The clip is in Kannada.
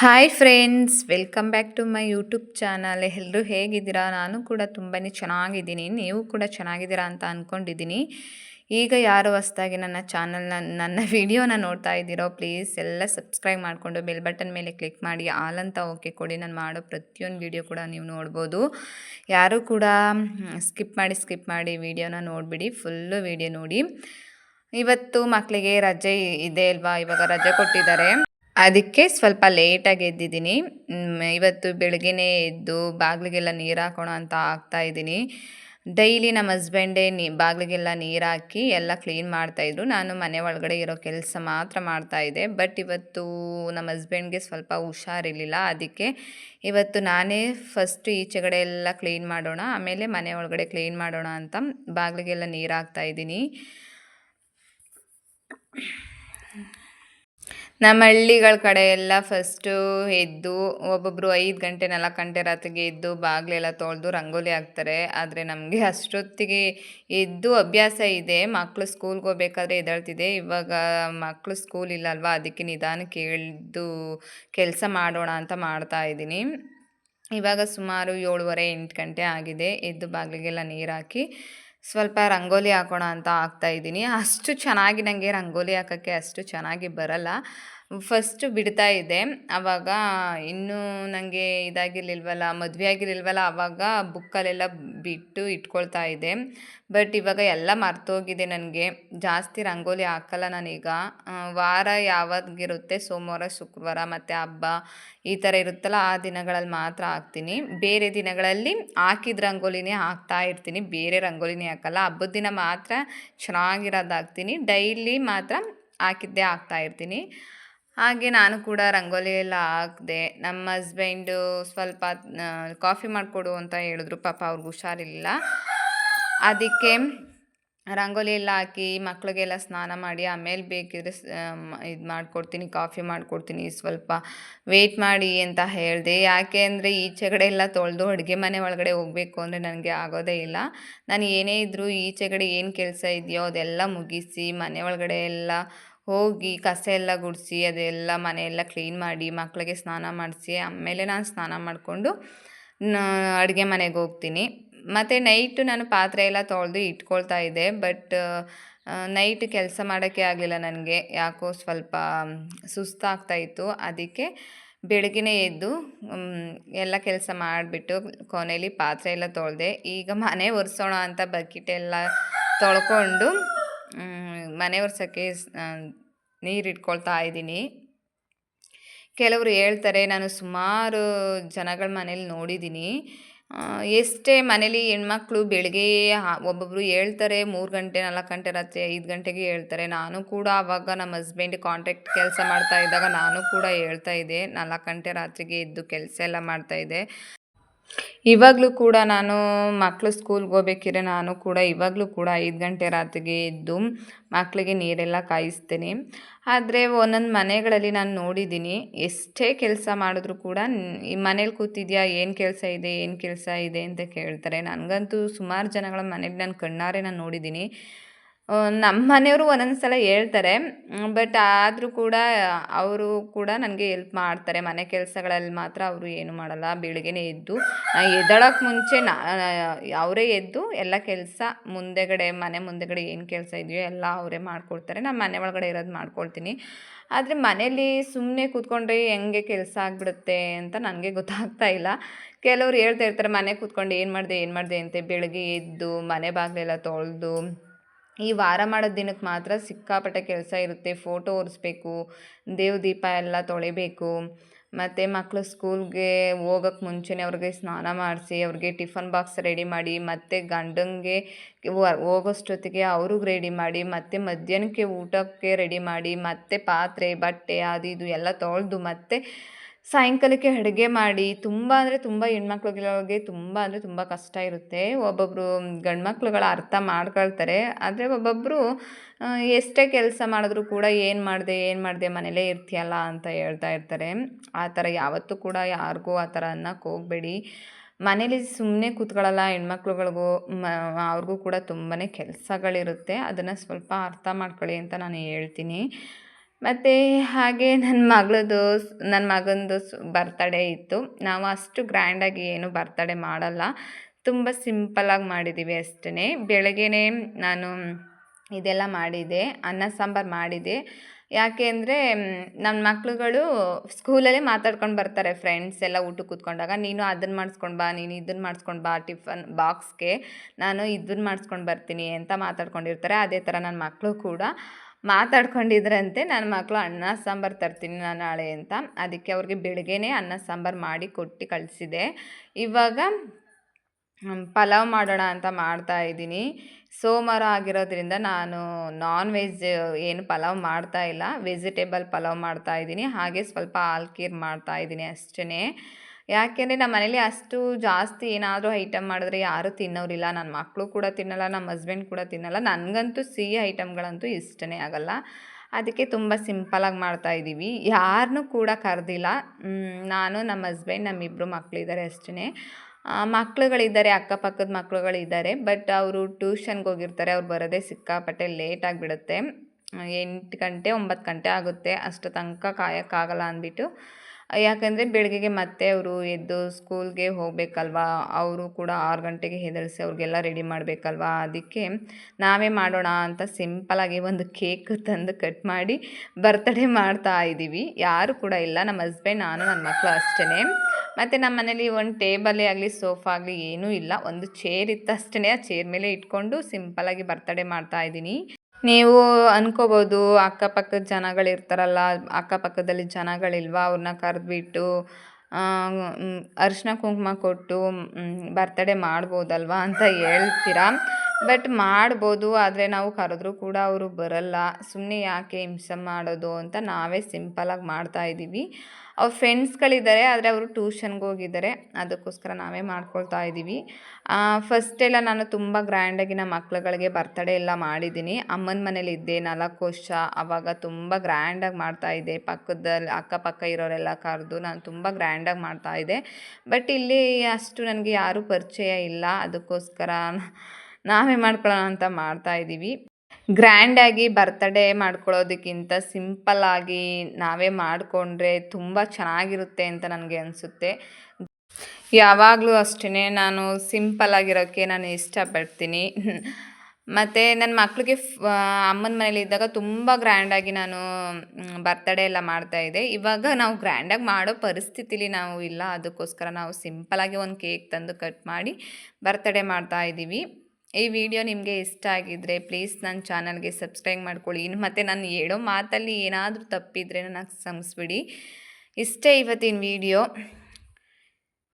Hi friends welcome back to my YouTube channel ಎಲ್ಲರೂ ಹೇಗಿದ್ದೀರಾ? ನಾನು ಕೂಡ ತುಂಬಾ ಚೆನ್ನಾಗಿದ್ದೀನಿ. ನೀವು ಕೂಡ ಚೆನ್ನಾಗಿದ್ದೀರಾ ಅಂತ ಅಂದ್ಕೊಂಡಿದ್ದೀನಿ ಈಗ ಯಾರು ಹೊಸ್ದಾಗಿ ನನ್ನ ಚಾನಲ್ನ ನನ್ನ ವಿಡಿಯೋನ ನೋಡ್ತಾ ಇದ್ದೀರೋ ಪ್ಲೀಸ್ ಎಲ್ಲ ಸಬ್ಸ್ಕ್ರೈಬ್ ಮಾಡಿಕೊಂಡು ಬೆಲ್ ಬಟನ್ ಮೇಲೆ ಕ್ಲಿಕ್ ಮಾಡಿ. ಆಲ್ ಅಂತ ಓಕೆ ಕೊಡಿ. ನಾನು ಮಾಡೋ ಪ್ರತಿಯೊಂದು ವಿಡಿಯೋ ಕೂಡ ನೀವು ನೋಡ್ಬೋದು. ಯಾರು ಕೂಡ ಸ್ಕಿಪ್ ಮಾಡಿ ಸ್ಕಿಪ್ ಮಾಡಿ ವಿಡಿಯೋನ ನೋಡಿಬಿಡಿ. ಫುಲ್ಲು ವಿಡಿಯೋ ನೋಡಿ. ಇವತ್ತು ಮಕ್ಕಳಿಗೆ ರಜೆ ಇದೆ ಅಲ್ವಾ? ಇವಾಗ ರಜೆ ಕೊಟ್ಟಿದ್ದಾರೆ. ಅದಕ್ಕೆ ಸ್ವಲ್ಪ ಲೇಟಾಗಿ ಎದ್ದಿದ್ದೀನಿ. ಇವತ್ತು ಬೆಳಗ್ಗೆನೇ ಎದ್ದು ಬಾಗಿಲಿಗೆಲ್ಲ ನೀರು ಹಾಕೋಣ ಅಂತ ಆಗ್ತಾ ಇದ್ದೀನಿ. ಡೈಲಿ ನಮ್ಮ ಹಸ್ಬೆಂಡೇ ನೀ, ಬಾಗಿಲಿಗೆಲ್ಲ ನೀರು ಹಾಕಿ ಎಲ್ಲ ಕ್ಲೀನ್ ಮಾಡ್ತಾಯಿದ್ರು ನಾನು ಮನೆ ಒಳಗಡೆ ಇರೋ ಕೆಲಸ ಮಾತ್ರ ಮಾಡ್ತಾಯಿದ್ದೆ ಬಟ್ ಇವತ್ತು ನಮ್ಮ ಹಸ್ಬೆಂಡ್ಗೆ ಸ್ವಲ್ಪ ಹುಷಾರಿರಲಿಲ್ಲ. ಅದಕ್ಕೆ ಇವತ್ತು ನಾನೇ ಫಸ್ಟ್ ಈಚೆಗಡೆ ಎಲ್ಲ ಕ್ಲೀನ್ ಮಾಡೋಣ, ಆಮೇಲೆ ಮನೆ ಒಳಗಡೆ ಕ್ಲೀನ್ ಮಾಡೋಣ ಅಂತ ಬಾಗಿಲಿಗೆಲ್ಲ ನೀರು ಹಾಕ್ತಾಯಿದ್ದೀನಿ ನಮ್ಮ ಹಳ್ಳಿಗಳ ಕಡೆ ಎಲ್ಲ ಫಸ್ಟು ಎದ್ದು ಒಬ್ಬೊಬ್ಬರು ಐದು ಗಂಟೆ ನಾಲ್ಕು ಗಂಟೆ ರಾತ್ರಿಗೆ ಎದ್ದು ಬಾಗಿಲೆಲ್ಲ ತೊಳೆದು ರಂಗೋಲಿ ಹಾಕ್ತಾರೆ. ಆದರೆ ನಮಗೆ ಅಷ್ಟೊತ್ತಿಗೆ ಎದ್ದು ಅಭ್ಯಾಸ ಇದೆ. ಮಕ್ಕಳು ಸ್ಕೂಲ್ಗೆ ಹೋಗ್ಬೇಕಾದ್ರೆ ಎದ್ದೇಳ್ತಿದೆ ಇವಾಗ ಮಕ್ಕಳು ಸ್ಕೂಲ್ ಇಲ್ಲ ಅಲ್ವಾ? ಅದಕ್ಕೆ ನಿಧಾನಕ್ಕೆ ಕೇಳಿದ್ದು ಕೆಲಸ ಮಾಡೋಣ ಅಂತ ಮಾಡ್ತಾ ಇದ್ದೀನಿ. ಇವಾಗ ಸುಮಾರು ಏಳುವರೆ ಎಂಟು ಗಂಟೆ ಆಗಿದೆ. ಎದ್ದು ಬಾಗಿಲಿಗೆಲ್ಲ ನೀರು ಹಾಕಿ ಸ್ವಲ್ಪ ರಂಗೋಲಿ ಹಾಕೋಣ ಅಂತ ಇದ್ದೀನಿ. ಅಷ್ಟು ಚೆನ್ನಾಗಿ ನನಗೆ ರಂಗೋಲಿ ಹಾಕೋಕ್ಕೆ ಅಷ್ಟು ಚೆನ್ನಾಗಿ ಬರಲ್ಲ. ಫಸ್ಟು ಬಿಡ್ತಾ ಇದ್ದೆ ಆವಾಗ ಇನ್ನೂ ನನಗೆ ಇದಾಗಿರಲಿಲ್ವಲ್ಲ, ಮದುವೆ ಆಗಿರಲಿಲ್ವಲ್ಲ ಆವಾಗ ಬುಕ್ಕಲ್ಲೆಲ್ಲ ಬಿಟ್ಟು ಇಟ್ಕೊಳ್ತಾ ಇದ್ದೆ ಬಟ್ ಇವಾಗ ಎಲ್ಲ ಮರ್ತೋಗಿದೆ ನನಗೆ. ಜಾಸ್ತಿ ರಂಗೋಲಿ ಹಾಕಲ್ಲ ನಾನೀಗ. ವಾರ ಯಾವಾಗಿರುತ್ತೆ ಸೋಮವಾರ, ಶುಕ್ರವಾರ ಮತ್ತು ಹಬ್ಬ ಈ ಥರ ಇರುತ್ತಲ್ಲ, ಆ ದಿನಗಳಲ್ಲಿ ಮಾತ್ರ ಹಾಕ್ತೀನಿ. ಬೇರೆ ದಿನಗಳಲ್ಲಿ ಹಾಕಿದ ರಂಗೋಲಿನೇ ಹಾಕ್ತಾ ಇರ್ತೀನಿ. ಬೇರೆ ರಂಗೋಲಿನೇ ಹಾಕಲ್ಲ. ಹಬ್ಬದ ದಿನ ಮಾತ್ರ ಚೆನ್ನಾಗಿರೋದು ಹಾಕ್ತೀನಿ ಡೈಲಿ ಮಾತ್ರ ಹಾಕಿದ್ದೇ ಹಾಕ್ತಾ ಇರ್ತೀನಿ. ಹಾಗೆ ನಾನು ಕೂಡ ರಂಗೋಲಿ ಎಲ್ಲ ಹಾಕಿದೆ. ನಮ್ಮ ಹಸ್ಬೆಂಡು ಸ್ವಲ್ಪ ಕಾಫಿ ಮಾಡಿಕೊಡು ಅಂತ ಹೇಳಿದ್ರು. ಪಾಪ ಅವ್ರಿಗೆ ಹುಷಾರಿಲ್ಲ ಅದಕ್ಕೆ ರಂಗೋಲಿ ಎಲ್ಲ ಹಾಕಿ ಮಕ್ಕಳಿಗೆಲ್ಲ ಸ್ನಾನ ಮಾಡಿ ಆಮೇಲೆ ಬೇಕಿದ್ರೆ ಇದು ಮಾಡಿಕೊಡ್ತೀನಿ ಕಾಫಿ ಮಾಡಿಕೊಡ್ತೀನಿ, ಸ್ವಲ್ಪ ವೆಯ್ಟ್ ಮಾಡಿ ಅಂತ ಹೇಳಿದೆ. ಯಾಕೆ ಅಂದರೆ ಈಚೆಗಡೆ ಎಲ್ಲ ತೊಳೆದು ಅಡುಗೆ ಮನೆ ಒಳಗಡೆ ಹೋಗಬೇಕು ಅಂದರೆ ನನಗೆ ಆಗೋದೇ ಇಲ್ಲ. ನಾನು ಏನೇ ಇದ್ದರೂ ಈಚೆಗಡೆ ಏನು ಕೆಲಸ ಇದೆಯೋ ಅದೆಲ್ಲ ಮುಗಿಸಿ ಮನೆ ಒಳಗಡೆ ಎಲ್ಲ ಹೋಗಿ ಕಸ ಎಲ್ಲ ಗುಡಿಸಿ, ಅದೆಲ್ಲ ಮನೆಯೆಲ್ಲ ಕ್ಲೀನ್ ಮಾಡಿ ಮಕ್ಕಳಿಗೆ ಸ್ನಾನ ಮಾಡಿಸಿ, ಆಮೇಲೆ ನಾನು ಸ್ನಾನ ಮಾಡಿಕೊಂಡು ಅಡುಗೆ ಮನೆಗೆ ಹೋಗ್ತೀನಿ. ಮತ್ತು ನೈಟು ನಾನು ಪಾತ್ರೆ ಎಲ್ಲ ತೊಳೆದು ಇಟ್ಕೊಳ್ತಾ ಇದ್ದೆ ಬಟ್ ನೈಟ್ ಕೆಲಸ ಮಾಡೋಕ್ಕೆ ಆಗಲಿಲ್ಲ ನನಗೆ. ಯಾಕೋ ಸ್ವಲ್ಪ ಸುಸ್ತಾಗ್ತಾ ಇತ್ತು. ಅದಕ್ಕೆ ಬೆಳಗ್ಗೆನೇ ಎದ್ದು ಎಲ್ಲ ಕೆಲಸ ಮಾಡಿಬಿಟ್ಟು ಕೊನೆಯಲ್ಲಿ ಪಾತ್ರೆ ಎಲ್ಲ ತೊಳೆದೆ, ಈಗ ಮನೆ ಒರೆಸೋಣ ಅಂತ ಬಕೆಟೆಲ್ಲ ತೊಳ್ಕೊಂಡು ಮನೆ ಒರೆಸೋಕ್ಕೆ ನೀರು ಇಟ್ಕೊಳ್ತಾ ಇದ್ದೀನಿ. ಕೆಲವರು ಹೇಳ್ತಾರೆ, ನಾನು ಸುಮಾರು ಜನಗಳ ಮನೇಲಿ ನೋಡಿದ್ದೀನಿ. ಎಷ್ಟೇ ಮನೇಲಿ ಹೆಣ್ಮಕ್ಳು ಬೆಳಗ್ಗೆ ಒಬ್ಬೊಬ್ಬರು ಹೇಳ್ತಾರೆ, ಮೂರು ಗಂಟೆ, ನಾಲ್ಕು ಗಂಟೆ, ರಾತ್ರಿ ಐದು ಗಂಟೆಗೆ ಹೇಳ್ತಾರೆ. ನಾನು ಕೂಡ ಆವಾಗ ನಮ್ಮ ಹಸ್ಬೆಂಡ್ ಕಾಂಟ್ರಾಕ್ಟ್ ಕೆಲಸ ಮಾಡ್ತಾ ಇದ್ದಾಗ ನಾನು ಕೂಡ ಹೇಳ್ತಾ ಇದ್ದೆ, ನಾಲ್ಕು ಗಂಟೆ, ರಾತ್ರಿಗೆ ಎದ್ದು ಕೆಲಸ ಎಲ್ಲ ಮಾಡ್ತಾಯಿದ್ದೆ ಇವಾಗಲೂ ಕೂಡ ನಾನು ಮಕ್ಕಳು ಸ್ಕೂಲ್ಗೆ ಹೋಗ್ಬೇಕಿದ್ರೆ ನಾನು ಕೂಡ ಇವಾಗಲೂ ಕೂಡ ಐದು ಗಂಟೆ ರಾತ್ರಿಗೆ ಎದ್ದು ಮಕ್ಕಳಿಗೆ ನೀರೆಲ್ಲ ಕಾಯಿಸ್ತೀನಿ. ಆದರೆ ಒಂದೊಂದು ಮನೆಗಳಲ್ಲಿ ನಾನು ನೋಡಿದ್ದೀನಿ, ಎಷ್ಟೇ ಕೆಲಸ ಮಾಡಿದ್ರು ಕೂಡ ಈ ಮನೇಲಿ ಕೂತಿದ್ಯಾ, ಏನು ಕೆಲಸ ಇದೆ, ಏನು ಕೆಲಸ ಇದೆ ಅಂತ ಕೇಳ್ತಾರೆ. ನನಗಂತೂ ಸುಮಾರು ಜನಗಳ ಮನೇಲಿ ನಾನು ಕಣ್ಣಾರೆ ನಾನು ನೋಡಿದ್ದೀನಿ. ನಮ್ಮ ಮನೆಯವರು ಒಂದೊಂದು ಸಲ ಹೇಳ್ತಾರೆ ಬಟ್ ಆದರೂ ಕೂಡ ಅವರು ಕೂಡ ನನಗೆ ಎಲ್ಪ್ ಮಾಡ್ತಾರೆ. ಮನೆ ಕೆಲಸಗಳಲ್ಲಿ ಮಾತ್ರ ಅವರು ಏನು ಮಾಡಲ್ಲ. ಬೆಳಿಗ್ಗೆ ಎದ್ದು ಎದ್ದಳಕ್ಕೆ ಮುಂಚೆ ನಾ ಅವರೇ ಎದ್ದು ಎಲ್ಲ ಕೆಲಸ ಮುಂದೆಗಡೆ, ಮನೆ ಮುಂದೆಗಡೆ ಏನು ಕೆಲಸ ಇದೆಯೋ ಎಲ್ಲ ಅವರೇ ಮಾಡಿಕೊಡ್ತಾರೆ. ನಾನು ಮನೆ ಒಳಗಡೆ ಇರೋದು ಮಾಡ್ಕೊಳ್ತೀನಿ. ಆದರೆ ಮನೇಲಿ ಸುಮ್ಮನೆ ಕೂತ್ಕೊಂಡ್ರೆ ಹೆಂಗೆ ಕೆಲಸ ಆಗಿಬಿಡುತ್ತೆ ಅಂತ ನನಗೆ ಗೊತ್ತಾಗ್ತಾ ಇಲ್ಲ. ಕೆಲವ್ರು ಹೇಳ್ತಾ ಇರ್ತಾರೆ, ಮನೆ ಕೂತ್ಕೊಂಡು ಏನು ಮಾಡಿದೆ ಏನು ಮಾಡಿದೆ ಅಂತೆ. ಬೆಳಗ್ಗೆ ಎದ್ದು, ಮನೆ ಬಾಗಿಲೆಲ್ಲ ತೊಳೆದು ಈ ವಾರ ಮಾಡೋ ದಿನಕ್ಕೆ ಮಾತ್ರ ಸಿಕ್ಕಾಪಟ್ಟೆ ಕೆಲಸ ಇರುತ್ತೆ. ಫೋಟೋ ಒರೆಸ್ಬೇಕು ದೇವ್ ದೀಪ ಎಲ್ಲ ತೊಳಿಬೇಕು. ಮತ್ತು ಮಕ್ಕಳು ಸ್ಕೂಲ್ಗೆ ಹೋಗೋಕ್ಕೆ ಮುಂಚೆನೇ ಅವ್ರಿಗೆ ಸ್ನಾನ ಮಾಡಿಸಿ, ಅವ್ರಿಗೆ ಟಿಫನ್ ಬಾಕ್ಸ್ ರೆಡಿ ಮಾಡಿ, ಮತ್ತು ಗಂಡಂಗೆ ಹೋಗೋಷ್ಟೊತ್ತಿಗೆ ಅವ್ರಿಗೆ ರೆಡಿ ಮಾಡಿ, ಮತ್ತು ಮಧ್ಯಾಹ್ನಕ್ಕೆ ಊಟಕ್ಕೆ ರೆಡಿ ಮಾಡಿ, ಮತ್ತು ಪಾತ್ರೆ, ಬಟ್ಟೆ, ಅದು ಇದು ಎಲ್ಲ ತೊಳೆದು, ಮತ್ತು ಸಾಯಂಕಾಲಕ್ಕೆ ಅಡುಗೆ ಮಾಡಿ ತುಂಬ ಅಂದರೆ ತುಂಬ ಹೆಣ್ಮಕ್ಳುಗಳಿಗೆ ತುಂಬ ಅಂದರೆ ತುಂಬ ಕಷ್ಟ ಇರುತ್ತೆ. ಒಬ್ಬೊಬ್ಬರು ಗಂಡು ಮಕ್ಳುಗಳು ಅರ್ಥ ಮಾಡ್ಕೊಳ್ತಾರೆ. ಆದರೆ ಒಬ್ಬೊಬ್ಬರು ಎಷ್ಟೇ ಕೆಲಸ ಮಾಡಿದ್ರು ಕೂಡ ಏನು ಮಾಡಿದೆ ಏನು ಮಾಡಿದೆ ಮನೇಲೇ ಇರ್ತೀಯಲ್ಲ ಅಂತ ಹೇಳ್ತಾ ಇರ್ತಾರೆ. ಆ ಥರ ಯಾವತ್ತೂ ಕೂಡ ಯಾರಿಗೂ ಆ ಥರ ಅನ್ನಕ್ಕೆ ಹೋಗಬೇಡಿ. ಮನೇಲಿ ಸುಮ್ಮನೆ ಕೂತ್ಕೊಳ್ಳಲ್ಲ ಹೆಣ್ಮಕ್ಳುಗಳಿಗೂ, ಮ, ಅವ್ರಿಗೂ ಕೂಡ ತುಂಬಾ ಕೆಲಸಗಳಿರುತ್ತೆ. ಅದನ್ನು ಸ್ವಲ್ಪ ಅರ್ಥ ಮಾಡ್ಕೊಳ್ಳಿ ಅಂತ ನಾನು ಹೇಳ್ತೀನಿ. ಮತ್ತು ಹಾಗೆ ನನ್ನ ಮಗಳದು ನನ್ನ ಮಗಂದು ಬರ್ತಡೇ ಇತ್ತು. ನಾವು ಅಷ್ಟು ಗ್ರ್ಯಾಂಡಾಗಿ ಏನು ಬರ್ತಡೇ ಮಾಡಲ್ಲ. ತುಂಬ ಸಿಂಪಲ್ಲಾಗಿ ಮಾಡಿದ್ದೀವಿ ಅಷ್ಟೇ ಬೆಳಗ್ಗೆನೇ ನಾನು ಇದೆಲ್ಲ ಮಾಡಿದೆ. ಅನ್ನ ಸಾಂಬಾರು ಮಾಡಿದೆ. ಯಾಕೆ ಅಂದರೆ ನನ್ನ ಮಕ್ಕಳುಗಳು ಸ್ಕೂಲಲ್ಲೇ ಮಾತಾಡ್ಕೊಂಡು ಬರ್ತಾರೆ ಫ್ರೆಂಡ್ಸ್ ಎಲ್ಲ ಊಟಕ್ಕೆ ಕೂತ್ಕೊಂಡಾಗ. ನೀನು ಅದನ್ನು ಮಾಡಿಸ್ಕೊಂಡು ಬಾ, ನೀನು ಇದನ್ನು ಮಾಡಿಸ್ಕೊಂಡು ಬಾ, ಟಿಫನ್ ಬಾಕ್ಸ್ಗೆ ನಾನು ಇದನ್ನು ಮಾಡಿಸ್ಕೊಂಡು ಬರ್ತೀನಿ ಅಂತ ಮಾತಾಡ್ಕೊಂಡಿರ್ತಾರೆ. ಅದೇ ಥರ ನನ್ನ ಮಕ್ಕಳು ಕೂಡ. ಮಾತಾಡ್ಕೊಂಡಿದ್ರಂತೆ. ನನ್ನ ಮಕ್ಕಳು ಅನ್ನ, ಸಾಂಬಾರು ತರ್ತೀನಿ ನಾನು ನಾಳೆ ಅಂತ. ಅದಕ್ಕೆ ಅವ್ರಿಗೆ ಬೆಳಗ್ಗೆನೇ ಅನ್ನ, ಸಾಂಬಾರು ಮಾಡಿ ಕೊಟ್ಟು ಕಳಿಸಿದೆ. ಇವಾಗ ಪಲಾವ್ ಮಾಡೋಣ ಅಂತ ಮಾಡ್ತಾ ಇದ್ದೀನಿ. ಸೋಮವಾರ ಆಗಿರೋದ್ರಿಂದ ನಾನು ನಾನ್ ವೆಜ್ ಏನು ಪಲಾವ್ ಮಾಡ್ತಾ ಇಲ್ಲ. ವೆಜಿಟೇಬಲ್ ಪಲಾವ್ ಮಾಡ್ತಾ ಇದ್ದೀನಿ. ಹಾಗೆ ಸ್ವಲ್ಪ ಆಲ್ಕೀರ್ ಮಾಡ್ತಾ ಇದ್ದೀನಿ ಅಷ್ಟೇ ಯಾಕೆಂದರೆ ನಮ್ಮ ಮನೇಲಿ ಅಷ್ಟು ಜಾಸ್ತಿ ಏನಾದರೂ ಐಟಮ್ ಮಾಡಿದ್ರೆ ಯಾರೂ ತಿನ್ನೋರಿಲ್ಲ. ನನ್ನ ಮಕ್ಕಳು ಕೂಡ ತಿನ್ನಲ್ಲ ನಮ್ಮ ಹಸ್ಬೆಂಡ್ ಕೂಡ ತಿನ್ನಲ್ಲ. ನನಗಂತೂ ಸಿಹಿ ಐಟಮ್ಗಳಂತೂ ಇಷ್ಟನೇ ಆಗಲ್ಲ. ಅದಕ್ಕೆ ತುಂಬ ಸಿಂಪಲಾಗಿ ಮಾಡ್ತಾ ಇದ್ದೀವಿ ಯಾರನ್ನೂ ಕೂಡ ಕರೆದಿಲ್ಲ. ನಾನು ನಮ್ಮ ಹಸ್ಬೆಂಡ್ ನಮ್ಮಿಬ್ಬರು ಮಕ್ಕಳಿದ್ದಾರೆ ಅಷ್ಟೇ ಮಕ್ಳುಗಳಿದ್ದಾರೆ, ಅಕ್ಕಪಕ್ಕದ ಮಕ್ಳುಗಳಿದ್ದಾರೆ. ಬಟ್ ಅವರು ಟ್ಯೂಷನ್ಗೆ ಹೋಗಿರ್ತಾರೆ. ಅವ್ರು ಬರೋದೇ ಸಿಕ್ಕಾಪಟ್ಟೆ ಲೇಟ್ ಆಗಿಬಿಡುತ್ತೆ ಎಂಟು ಗಂಟೆ, ಒಂಬತ್ತು ಗಂಟೆ ಆಗುತ್ತೆ. ಅಷ್ಟು ತನಕ ಕಾಯೋಕ್ಕಾಗಲ್ಲ ಅಂದ್ಬಿಟ್ಟು. ಯಾಕಂದರೆ ಬೆಳಗ್ಗೆಗೆ ಮತ್ತೆ ಅವರು ಎದ್ದು ಸ್ಕೂಲ್ಗೆ ಹೋಗಬೇಕಲ್ವಾ, ಅವರು ಕೂಡ ಆರು ಗಂಟೆಗೆ ಹೆದರಿಸಿ ಅವ್ರಿಗೆಲ್ಲ ರೆಡಿ ಮಾಡಬೇಕಲ್ವಾ? ಅದಕ್ಕೆ ನಾವೇ ಮಾಡೋಣ ಅಂತ ಸಿಂಪಲಾಗಿ ಒಂದು ಕೇಕ್ ತಂದು ಕಟ್ ಮಾಡಿ ಬರ್ತಡೇ ಮಾಡ್ತಾ ಇದ್ದೀವಿ ಯಾರು ಕೂಡ ಇಲ್ಲ, ನಮ್ಮ ಹಸ್ಬೆಂಡ್ ನಾನು ನನ್ನ ಮಕ್ಕಳು ಅಷ್ಟೇ ಮತ್ತು ನಮ್ಮ ಮನೇಲಿ ಒಂದು ಟೇಬಲೇ ಆಗಲಿ ಸೋಫಾ ಆಗಲಿ ಏನೂ ಇಲ್ಲ. ಒಂದು ಚೇರ್ ಇತ್ತು ಅಷ್ಟೇ ಆ ಚೇರ್ ಮೇಲೆ ಇಟ್ಕೊಂಡು ಸಿಂಪಲಾಗಿ ಬರ್ತಡೇ ಮಾಡ್ತಾ ಇದ್ದೀನಿ ನೀವು ಅನ್ಕೋಬೋದು ಅಕ್ಕಪಕ್ಕದ ಜನಗಳಿರ್ತಾರಲ್ಲ ಅಕ್ಕಪಕ್ಕದಲ್ಲಿ ಜನಗಳಿಲ್ವಾ ಅವ್ರನ್ನ ಕರೆದ್ಬಿಟ್ಟು? ಅರಿಶಿನ ಕುಂಕುಮ ಕೊಟ್ಟು ಬರ್ತಡೇ ಮಾಡ್ಬೋದಲ್ವಾ ಅಂತ ಹೇಳ್ತೀರಾ? ಬಟ್ ಮಾಡ್ಬೋದು, ಆದರೆ ನಾವು ಕರೆದ್ರೂ ಕೂಡ ಅವರು ಬರಲ್ಲ. ಸುಮ್ಮನೆ ಯಾಕೆ ಹಿಂಸೆ ಮಾಡೋದು ಅಂತ ನಾವೇ ಸಿಂಪಲಾಗಿ ಮಾಡ್ತಾ ಇದ್ದೀವಿ. ಅವ್ರ ಫ್ರೆಂಡ್ಸ್ಗಳಿದ್ದಾರೆ ಆದರೆ ಅವರು ಟ್ಯೂಷನ್ಗೆ ಹೋಗಿದ್ದಾರೆ ಅದಕ್ಕೋಸ್ಕರ ನಾವೇ ಮಾಡ್ಕೊಳ್ತಾ ಇದ್ದೀವಿ. ಫಸ್ಟೆಲ್ಲ ನಾನು ತುಂಬ ಗ್ರ್ಯಾಂಡಾಗಿ ನಮ್ಮ ಮಕ್ಳುಗಳಿಗೆ ಬರ್ತಡೇ ಎಲ್ಲ ಮಾಡಿದ್ದೀನಿ. ಅಮ್ಮನ ಮನೇಲಿ ಇದ್ದೆ, ನಾಲ್ಕು ವರ್ಷ. ಆವಾಗ ತುಂಬ ಗ್ರ್ಯಾಂಡಾಗಿ ಮಾಡ್ತಾಯಿದ್ದೆ ಪಕ್ಕದಲ್ಲಿ ಅಕ್ಕಪಕ್ಕ ಇರೋರೆಲ್ಲ ಕರೆದು ನಾನು ತುಂಬ ಗ್ರ್ಯಾಂಡಾಗಿ ಮಾಡ್ತಾಯಿದ್ದೆ ಬಟ್ ಇಲ್ಲಿ ಅಷ್ಟು ನನಗೆ ಯಾರೂ ಪರಿಚಯ ಇಲ್ಲ. ಅದಕ್ಕೋಸ್ಕರ ನಾವೇ ಮಾಡ್ಕೊಳ್ಳೋಣ ಅಂತ ಮಾಡ್ತಾ ಇದ್ದೀವಿ. ಗ್ರ್ಯಾಂಡಾಗಿ ಬರ್ತಡೇ ಮಾಡ್ಕೊಳ್ಳೋದಕ್ಕಿಂತ ಸಿಂಪಲ್ಲಾಗಿ ನಾವೇ ಮಾಡಿಕೊಂಡ್ರೆ ತುಂಬ ಚೆನ್ನಾಗಿರುತ್ತೆ ಅಂತ ನನಗೆ ಅನಿಸುತ್ತೆ. ಯಾವಾಗಲೂ ಅಷ್ಟೇ ನಾನು ಸಿಂಪಲ್ ಆಗಿರೋಕ್ಕೆ ನಾನು ಇಷ್ಟಪಡ್ತೀನಿ. ಮತ್ತು ನನ್ನ ಮಕ್ಳಿಗೆ ಅಮ್ಮನ ಮನೇಲಿ ಇದ್ದಾಗ ತುಂಬ ಗ್ರ್ಯಾಂಡಾಗಿ ನಾನು ಬರ್ತಡೇ ಎಲ್ಲ ಮಾಡ್ತಾಯಿದ್ದೆ ಇವಾಗ ನಾವು ಗ್ರ್ಯಾಂಡಾಗಿ ಮಾಡೋ ಪರಿಸ್ಥಿತಿಲಿ ನಾವು ಇಲ್ಲ. ಅದಕ್ಕೋಸ್ಕರ ನಾವು ಸಿಂಪಲಾಗಿ ಒಂದು ಕೇಕ್ ತಂದು ಕಟ್ ಮಾಡಿ ಬರ್ತಡೇ ಮಾಡ್ತಾ ಇದ್ದೀವಿ. ಈ ವಿಡಿಯೋ ನಿಮಗೆ ಇಷ್ಟ ಆಗಿದ್ದರೆ ಪ್ಲೀಸ್ ನನ್ನ ಚಾನಲ್ಗೆ ಸಬ್ಸ್ಕ್ರೈಬ್ ಮಾಡ್ಕೊಳ್ಳಿ. ಇನ್ನು ಮತ್ತು ನಾನು ಹೇಳೋ ಮಾತಲ್ಲಿ ಏನಾದರೂ ತಪ್ಪಿದ್ರೆ ನನಗೆ ಕ್ಷಮಿಸ್ಬಿಡಿ. ಇಷ್ಟೇ ಇವತ್ತಿನ ವಿಡಿಯೋ